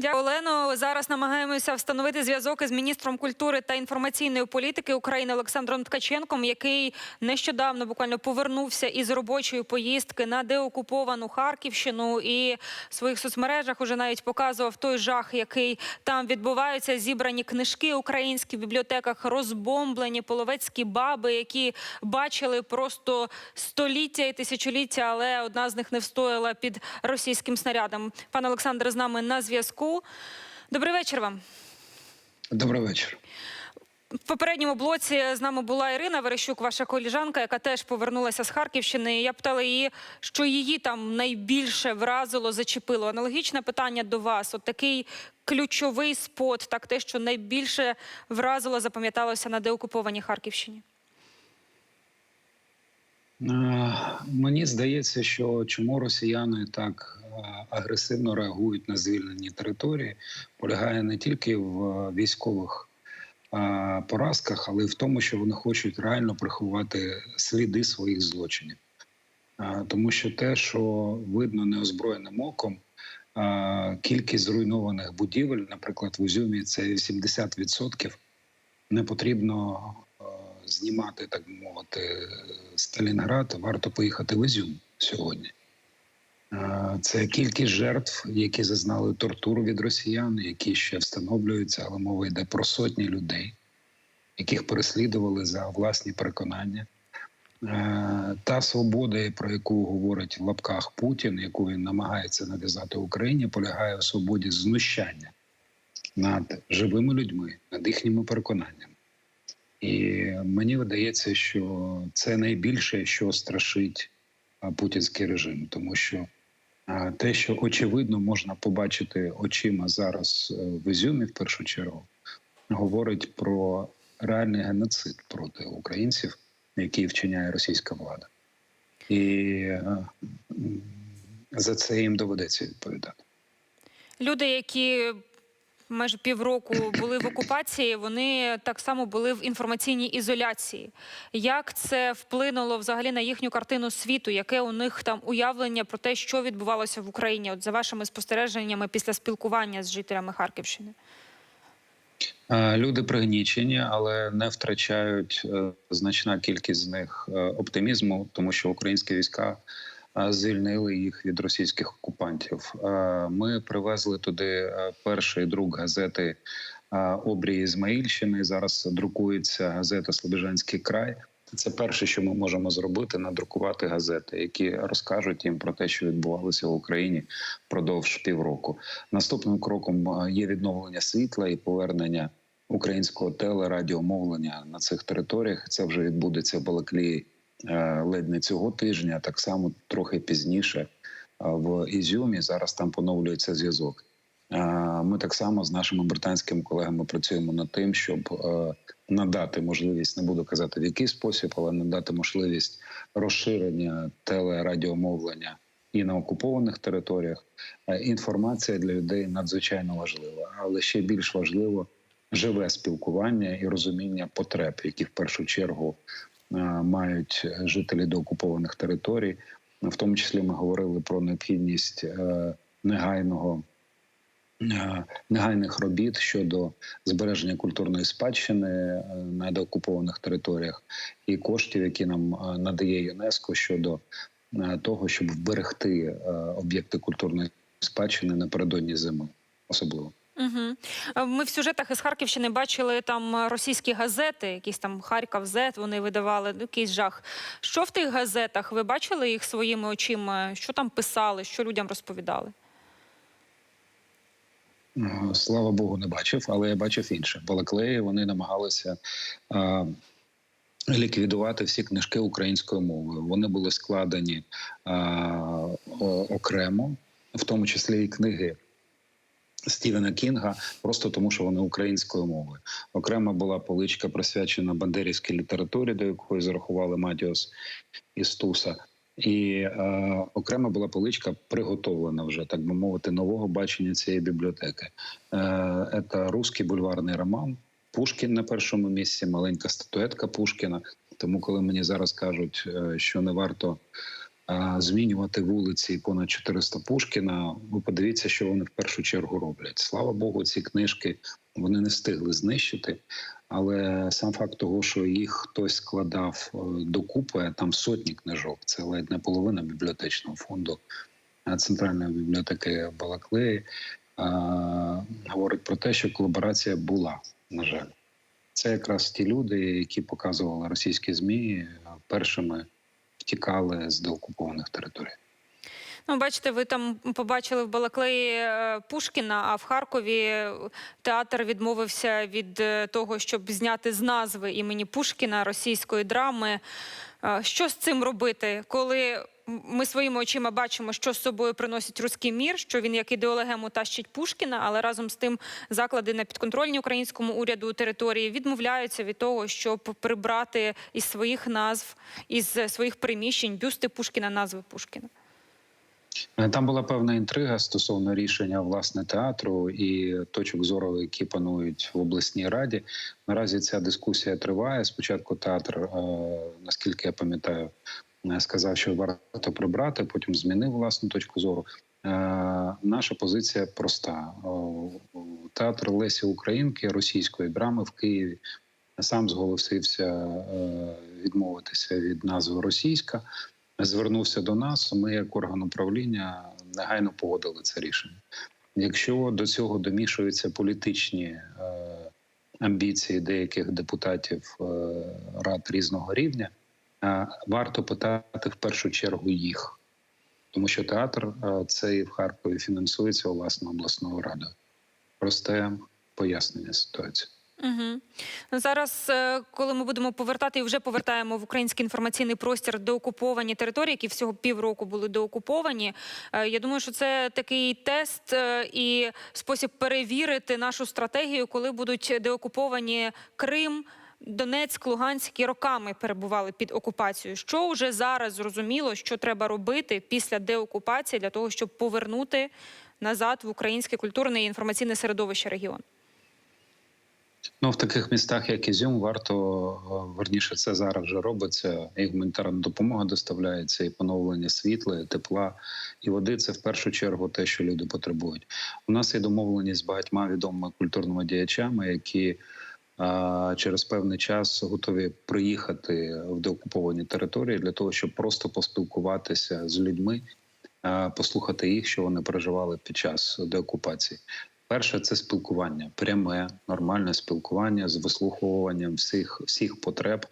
Дякую, Олено. Зараз намагаємося встановити зв'язок із міністром культури та інформаційної політики України Олександром Ткаченком, який нещодавно буквально повернувся із робочої поїздки на деокуповану Харківщину і в своїх соцмережах уже навіть показував той жах, який там відбувається. Зібрані книжки українські в бібліотеках, розбомблені половецькі баби, які бачили просто століття і тисячоліття, але одна з них не встояла під російським снарядом. Пане Олександре, з нами на зв'язку. Добрий вечір вам. Добрий вечір. В попередньому блоці з нами була Ірина Верещук, ваша коліжанка, яка теж повернулася з Харківщини. Я питала її, що її там найбільше вразило, зачепило. Аналогічне питання до вас. От такий ключовий спот, так те, що найбільше вразило, запам'яталося на деокупованій Харківщині. Е, Мені здається, що чому росіяни так агресивно реагують на звільнені території, полягає не тільки в е, військових е, поразках, але й в тому, що вони хочуть реально приховати сліди своїх злочинів. Е, Тому що те, що видно неозброєним оком, е, кількість зруйнованих будівель, наприклад, в Узюмі, це 80%, не потрібно е, знімати, так би мовити, Сталінград, варто поїхати в Ізюм сьогодні. Е, Це кількість жертв, які зазнали тортур від росіян, які ще встановлюються, але мова йде про сотні людей, яких переслідували за власні переконання. Е, Та свобода, про яку говорить в лапках Путін, яку він намагається нав'язати Україні, полягає у свободі знущання над живими людьми, над їхніми переконаннями. І мені видається, що це найбільше, що страшить путінський режим, тому що те, що очевидно можна побачити очима зараз е, в Ізюмі, в першу чергу, говорить про реальний геноцид проти українців, який вчиняє російська влада. І е, за це їм доведеться відповідати. Люди, які майже півроку були в окупації, вони так само були в інформаційній ізоляції. Як це вплинуло взагалі на їхню картину світу? Яке у них там уявлення про те, що відбувалося в Україні? От за вашими спостереженнями після спілкування з жителями Харківщини? Е, Люди пригнічені, але не втрачають е, значна кількість з них е, оптимізму, тому що українські війська звільнили їх від російських окупантів. Е, Ми привезли туди е, перший друк газети е, Обрії Ізмаїльщини. Зараз друкується газета Слобожанський край. Це перше, що ми можемо зробити, надрукувати газети, які розкажуть їм про те, що відбувалося в Україні впродовж півроку. Наступним кроком е, є відновлення світла і повернення українського телерадіомовлення на цих територіях. Це вже відбудеться в Балаклії е, ледь не цього тижня. Так само трохи пізніше е, в Ізюмі. Зараз там поновлюється зв'язок. Е, Ми так само з нашими британськими колегами працюємо над тим, щоб е, надати можливість, не буду казати в який спосіб, але надати можливість розширення телерадіомовлення і на окупованих територіях. Е, Інформація для людей надзвичайно важлива, але ще більш важливо живе спілкування і розуміння потреб, які в першу чергу е, мають жителі деокупованих територій. В тому числі ми говорили про необхідність е, негайного. е, Негайних робіт щодо збереження культурної спадщини е, на деокупованих територіях і коштів, які нам е, надає ЮНЕСКО щодо е, того, щоб вберегти е, об'єкти культурної спадщини напередодні зими, особливо. Угу. Ми в сюжетах із Харківщини бачили там російські газети, якісь там Харків Зет, вони видавали ну, якийсь жах. Що в тих газетах? Ви бачили їх своїми очима? Що там писали, що людям розповідали? Е, Слава Богу, не бачив, але я бачив інше. Балаклеї вони намагалися е, ліквідувати всі книжки українською мовою. Вони були складені е, окремо, в тому числі і книги. Стівена Кінга просто тому, що вони українською мовою. Окрема була поличка присвячена бандерівській літературі, до якої зарахували Матіос і Стуса. І е, окрема була поличка приготовлена вже, так би мовити, нового бачення цієї бібліотеки. Е, Це русський бульварний роман. Пушкін на першому місці, маленька статуетка Пушкіна. Тому, коли мені зараз кажуть, е, що не варто змінювати вулиці понад 400 Пушкіна. Ви подивіться, що вони в першу чергу роблять. Слава Богу, ці книжки вони не встигли знищити. Але сам факт того, що їх хтось складав е, докупи, там сотні книжок, це ледь не половина бібліотечного фонду центральної бібліотеки Балаклеї, говорить про те, що колаборація була, на жаль. Це якраз ті люди, які показували російські змі, першими втікали з деокупованих територій. Ну, бачите, ви там побачили в Балаклеї е, Пушкіна, а в Харкові театр відмовився від е, того, щоб зняти з назви імені Пушкіна російської драми. Е, Що з цим робити, коли ми своїми очима бачимо, що з собою приносить руський мір, що він як ідеологему тащить Пушкіна, але разом з тим заклади на підконтрольній українському уряду території відмовляються від того, щоб прибрати із своїх назв, із своїх приміщень бюсти Пушкіна, назви Пушкіна. Е, Там була певна інтрига стосовно рішення власне театру і точок зору, які панують в обласній раді. Наразі ця дискусія триває. Спочатку театр, е, наскільки я пам'ятаю, сказав, що варто прибрати, потім змінив власну точку зору. Е, Наша позиція проста: театр Лесі Українки російської драми в Києві сам зголосився е, відмовитися від назви російська звернувся до нас. Ми, як орган управління, негайно погодили це рішення. Якщо до цього домішуються політичні е, амбіції деяких депутатів е, рад різного рівня, е, варто питати в першу чергу їх, тому що театр е, цей в Харкові фінансується власне обласною радою. Просте пояснення ситуації. Угу. Зараз, е, коли ми будемо повертати і вже повертаємо в український інформаційний простір деокуповані території, які всього півроку були деокуповані. е, Я думаю, що це такий тест е, і спосіб перевірити нашу стратегію, коли будуть деокуповані Крим. Донецьк, Луганськ, які роками перебували під окупацією. Що вже зараз зрозуміло, що треба робити після деокупації для того, щоб повернути назад в українське культурне і інформаційне середовище регіону? Ну, в таких містах, як Ізюм, варто верніше, це зараз вже робиться. І гуманітарна допомога доставляється, і поновлення світла, і тепла і води. Це в першу чергу те, що люди потребують. У нас є домовленість з багатьма відомими культурними діячами, які через певний час готові приїхати в деокуповані території для того, щоб просто поспілкуватися з людьми, послухати їх, що вони переживали під час деокупації. Перше це спілкування, пряме, нормальне спілкування з вислуховуванням всіх всіх потреб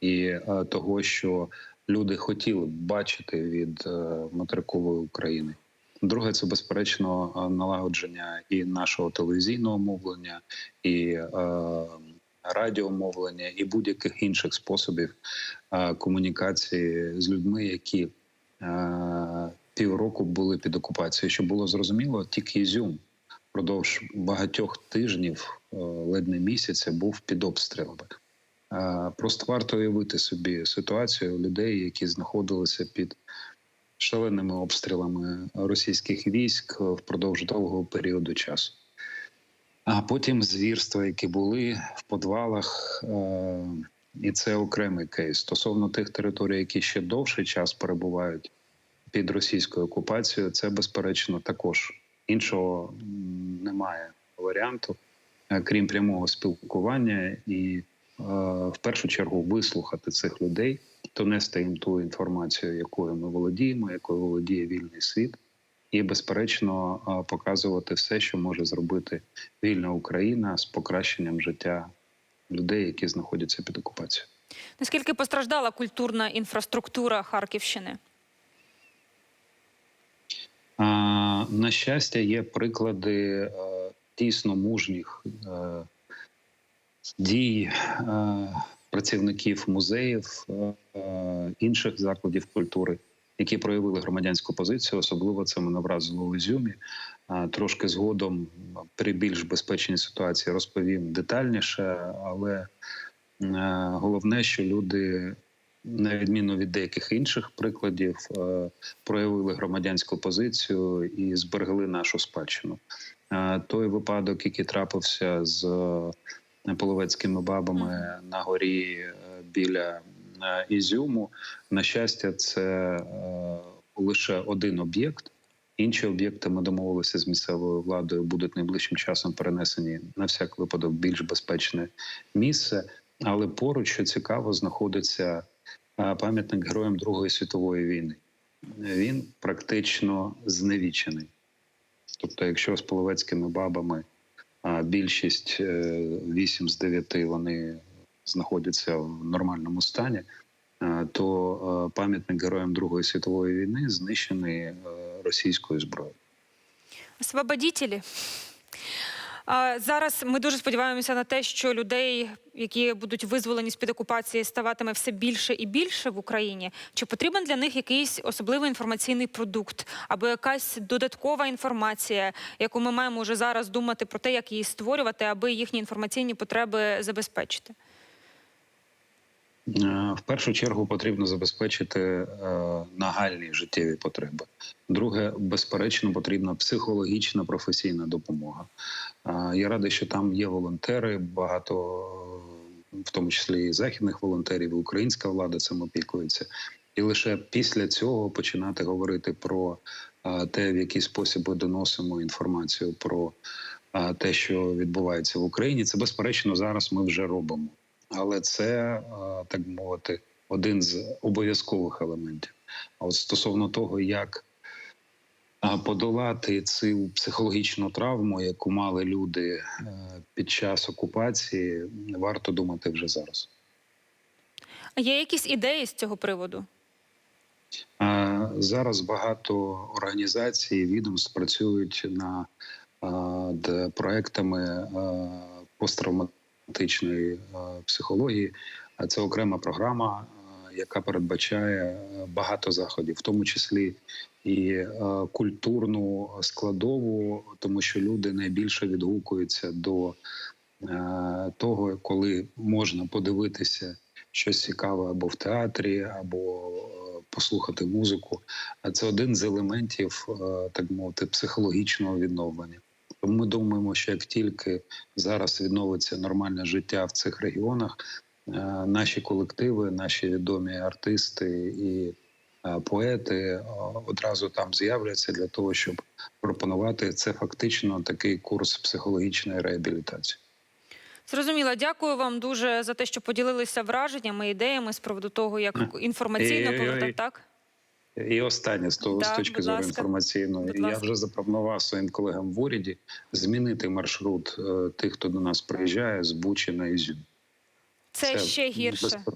і того, що люди хотіли б бачити від е, материкової України. Друге, це безперечно налагодження і нашого телевізійного мовлення, і е, радіомовлення, і будь-яких інших способів е, комунікації з людьми, які е, півроку були під окупацією. Щоб було зрозуміло, тільки Ізюм впродовж багатьох тижнів, е, ледь не місяця, був під обстрілами. Просто варто уявити собі ситуацію людей, які знаходилися під шаленими обстрілами російських військ впродовж довгого періоду часу. А потім звірства, які були в подвалах, е, і це окремий кейс. Стосовно тих територій, які ще довший час перебувають під російською окупацією, це безперечно також іншого немає варіанту, е, крім прямого спілкування, і е, в першу чергу вислухати цих людей, донести їм ту інформацію, якою ми володіємо, якою володіє вільний світ, і безперечно показувати все, що може зробити вільна Україна з покращенням життя людей, які знаходяться під окупацією. Наскільки постраждала культурна інфраструктура Харківщини? На щастя, є приклади дійсно мужніх дій працівників музеїв інших закладів культури, які проявили громадянську позицію. Особливо це мене вразило в Ізюмі. Трошки згодом при більш безпечній ситуації розповім детальніше, але е, головне, що люди на відміну від деяких інших прикладів, е, проявили громадянську позицію і зберегли нашу спадщину. Той випадок, який трапився з е, половецькими бабами на горі біля Ізюму. На щастя, це е, лише один об'єкт. Інші об'єкти ми домовилися з місцевою владою, будуть найближчим часом перенесені на всяк випадок більш безпечне місце. Але поруч, що цікаво, знаходиться е, пам'ятник героям Другої світової війни. Він практично зневічений. Тобто, якщо з половецькими бабами більшість е, 8 з 9 вони знаходяться в нормальному стані, е, то е, пам'ятник героям Другої світової війни знищений е, російською зброєю. Освободітелі. Зараз ми дуже сподіваємося на те, що людей, які будуть визволені з під окупації, ставатиме все більше і більше в Україні. Чи потрібен для них якийсь особливий інформаційний продукт або якась додаткова інформація, яку ми маємо вже зараз думати про те, як її створювати, аби їхні інформаційні потреби забезпечити? Е, В першу чергу потрібно забезпечити е, нагальні життєві потреби. Друге, безперечно, потрібна психологічна професійна допомога. Е, Я радий, що там є волонтери, багато, в тому числі і західних волонтерів, і українська влада цим опікується. І лише після цього починати говорити про те, в який спосіб ми доносимо інформацію про те, що відбувається в Україні. Це безперечно зараз ми вже робимо але це так би мовити один з обов'язкових елементів. А от стосовно того, як подолати цю психологічну травму, яку мали люди е, під час окупації, варто думати вже зараз. А є якісь ідеї з цього приводу? Зараз багато організацій, відомств працюють над проектами е, посттравматичної е, психології. Це окрема програма, е, яка передбачає е, багато заходів, в тому числі і культурну складову, тому що люди найбільше відгукуються до того, коли можна подивитися щось цікаве або в театрі, або послухати музику. А це один з елементів, так мовити, психологічного відновлення. Тому ми думаємо, що як тільки зараз відновиться нормальне життя в цих регіонах, е, наші колективи, наші відомі артисти і е, поети е, одразу там з'являться для того, щоб пропонувати це фактично такий курс психологічної реабілітації. Зрозуміло, дякую вам дуже за те, що поділилися враженнями, ідеями з приводу того, як інформаційно повертати так. І останнє з того Так, з точки зору ласка. інформаційної. Будь Я ласка. вже запропонував своїм колегам в уряді змінити маршрут е, тих, хто до нас приїжджає з Бучі на Ізюм. Це, ще гірше. безпер-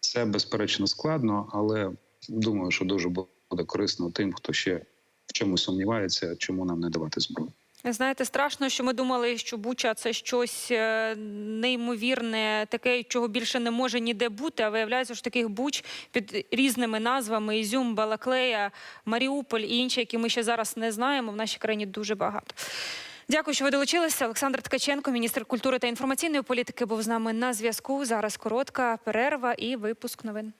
Це безперечно складно, але думаю, що дуже буде корисно тим, хто ще в чомусь сумнівається, чому нам не давати зброю. Знаєте, страшно, що ми думали, що Буча це щось е, неймовірне, таке, чого більше не може ніде бути. А виявляється, що таких буч під різними назвами Ізюм, Балаклея, Маріуполь і інші, які ми ще зараз не знаємо, в нашій країні дуже багато. Дякую, що ви долучилися. Олександр Ткаченко, міністр культури та інформаційної політики, був з нами на зв'язку. Зараз коротка перерва і випуск новин.